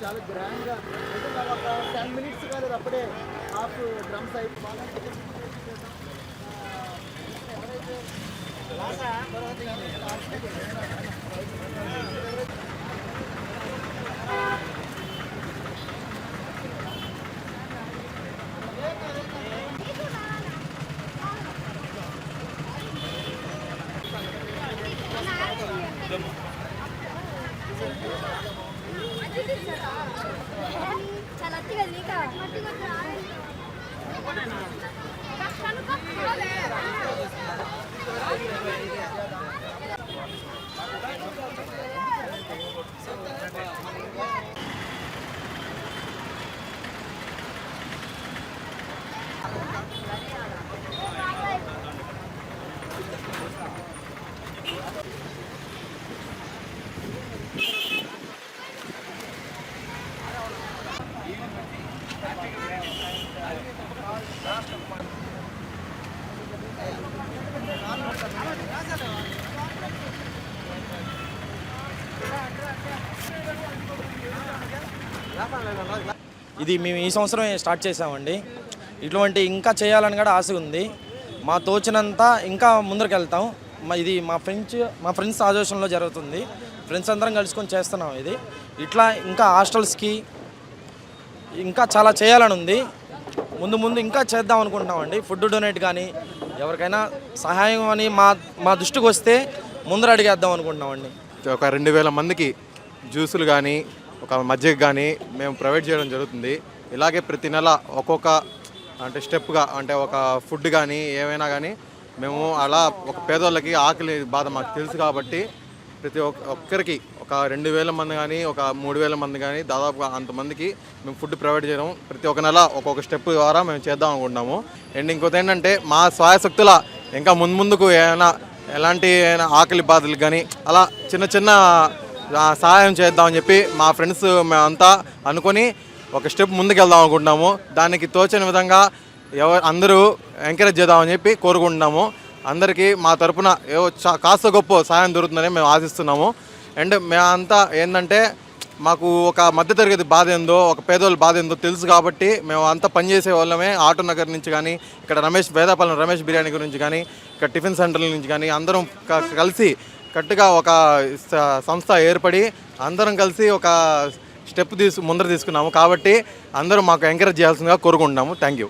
చాలా గ్రాండ్గా నిజంగా ఒక టెన్ మినిట్స్ కాలేదు అప్పుడే హాఫ్ డ్రమ్స్ అయితే బాగా ఎవరైతే చాలా అత్తిగా నీక ఇది మేము ఈ సంవత్సరం స్టార్ట్ చేసామండి ఇటువంటి ఇంకా చేయాలని కూడా ఆశ ఉంది. మా తోచినంత ఇంకా ముందరికి వెళ్తాం. మా ఇది మా ఫ్రెండ్స్ మా ఫ్రెండ్స్ ఆదోషంలో జరుగుతుంది. ఫ్రెండ్స్ అందరం కలుసుకొని చేస్తున్నాం ఇది. ఇట్లా ఇంకా హాస్టల్స్కి ఇంకా చాలా చేయాలని ఉంది. ముందు ముందు ఇంకా చేద్దాం అనుకుంటున్నామండి. ఫుడ్ డొనేట్ కానీ ఎవరికైనా సహాయం అని మా మా దృష్టికి వస్తే ముందర అడిగేద్దాం అనుకుంటున్నామండి. ఒక రెండు వేల మందికి జ్యూసులు కానీ ఒక మజ్జిగ కానీ మేము ప్రొవైడ్ చేయడం జరుగుతుంది. ఇలాగే ప్రతి నెల ఒక్కొక్క అంటే స్టెప్గా అంటే ఒక ఫుడ్ కానీ ఏమైనా కానీ మేము అలా ఒక పేదోళ్ళకి ఆకలి బాధ మాకు తెలుసు కాబట్టి ప్రతి ఒక్క ఒక్కరికి ఒక రెండు వేల మంది కానీ ఒక మూడు వేల మంది కానీ దాదాపుగా అంతమందికి మేము ఫుడ్ ప్రొవైడ్ చేయడం ప్రతి ఒక్క నెల ఒక్కొక్క స్టెప్ ద్వారా మేము చేద్దాం అనుకుంటున్నాము. అండ్ ఇంకోటి ఏంటంటే మా స్వాయశక్తుల ఇంకా ముందు ముందుకు ఏమైనా ఎలాంటి ఆకలి బాధలు కానీ అలా చిన్న చిన్న సహాయం చేద్దామని చెప్పి మా ఫ్రెండ్స్ మేమంతా అనుకొని ఒక స్టెప్ ముందుకెళ్దాం అనుకుంటున్నాము. దానికి తోచిన విధంగా ఎవరు అందరూ ఎంకరేజ్ చేద్దామని చెప్పి కోరుకుంటున్నాము. అందరికీ మా తరపున ఏవో చా- కాస్త గొప్ప సహాయం దొరుకుతుందని మేము ఆశిస్తున్నాము. అండ్ మేమంతా ఏంటంటే మాకు ఒక మధ్యతరగతి బాధ ఏందో ఒక పేదోళ్ళ బాధ ఏందో తెలుసు కాబట్టి మేము అంతా పనిచేసే వాళ్ళమే. ఆటో నగర్ నుంచి కానీ ఇక్కడ రమేష్ వేదాపాలెం రమేష్ బిర్యానీ గురించి కానీ ఇక్కడ టిఫిన్ సెంటర్ల నుంచి కానీ అందరం క- కలిసి కట్టుగా ఒక సంస్థ ఏర్పడి అందరం కలిసి ఒక స్టెప్ తీసు ముందర తీసుకున్నాము. కాబట్టి అందరూ మాకు ఎంకరేజ్ చేయాల్సిందిగా కోరుకుంటున్నాము. Thank you